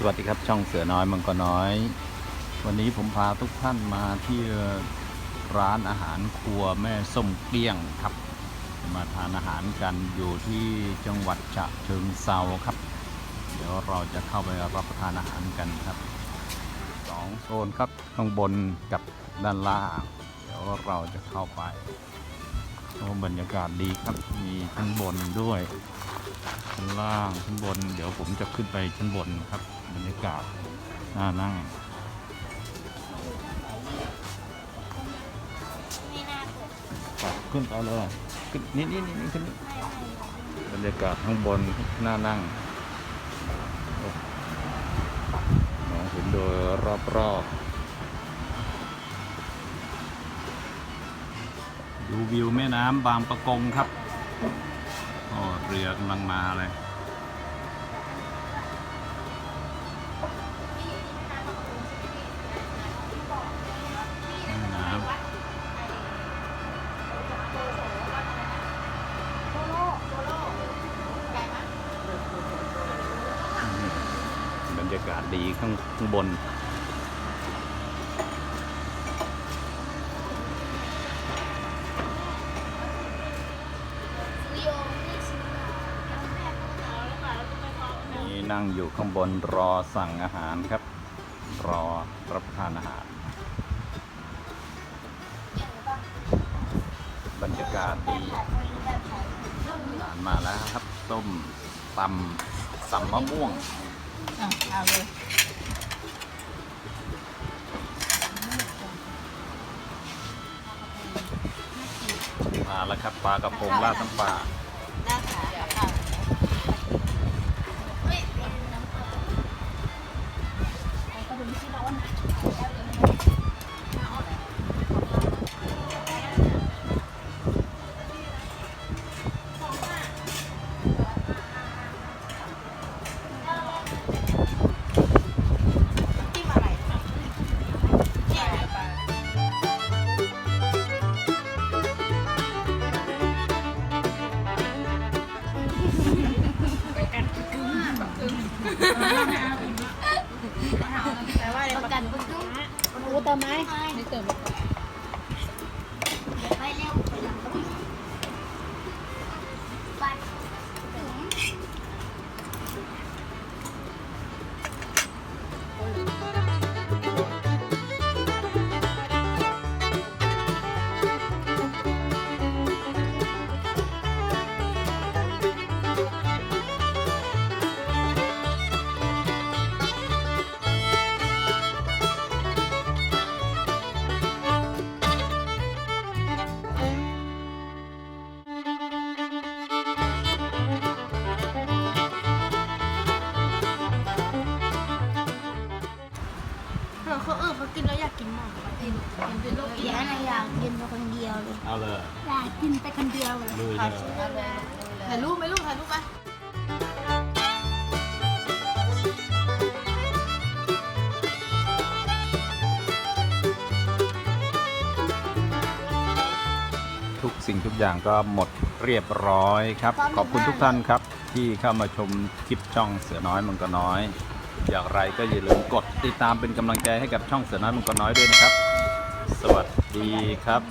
สวัสดีครับช่องเสือน้อยมังกรน้อย วันนี้ผมพาทุกท่านมาที่ร้านอาหารครัวแม่ส้มเกลี้ยงครับ มาทานอาหารกันอยู่ที่จังหวัดฉะเชิงเซาครับ เดี๋ยวเราจะเข้าไปรับประทานอาหารกันครับสองโซนครับข้างบนกับด้านล่าง เดี๋ยวเราจะเข้าไป โอ้บรรยากาศดีครับ มีข้างบนด้วยชั้นล่างชั้นบน เดี๋ยวผมจะขึ้นไปชั้นบนครับ บรรยากาศน่านั่งขึ้นไปเลยขึ้นนี่นี่นี่ขึ้นบรรยากาศข้างบนน่านั่งมองเห็นโดยรอบๆ ดูวิวแม่น้ำบางประกงครับโอ้เรือกำลังมาเลยบรรยากาศดีข้างบน ซื้อโยมนี่ซื้อแล้วแม่ก็เอาแล้วค่ะแล้วก็ไปพร้อมกั นนี่นั่งอยู่ข้างบนรอสั่งอาหารครับ รอรับประทานอาหาร บรรยากาศดีอาหารมาแล้วครับต้มตำตำมะม่วงเอาเลยมาแล้วครับปลากระพงราดน้ำปลาได้ค่ะ ประกันคุณต้องรู้เติมไหมไม่เติม เป็นโรคเดี๋ยวนะอยากกินมาคนเดียวเลยเอาเลยอยากกินไปคนเดียวเลยลุยเลยถ่ายรูปไหมลูกถ่ายรูปไหมทุกสิ่งทุกอย่างก็หมดเรียบร้อยครับ ขอบคุณทุกท่านครับ ที่เข้ามาชมคลิปช่องเสือน้อยมังกรน้อย อย่างไรก็อย่าลืมกดติดตามเป็นกำลังใจให้กับช่องเสือน้อยมังกรน้อยด้วยนะครับ สวัสดีครับ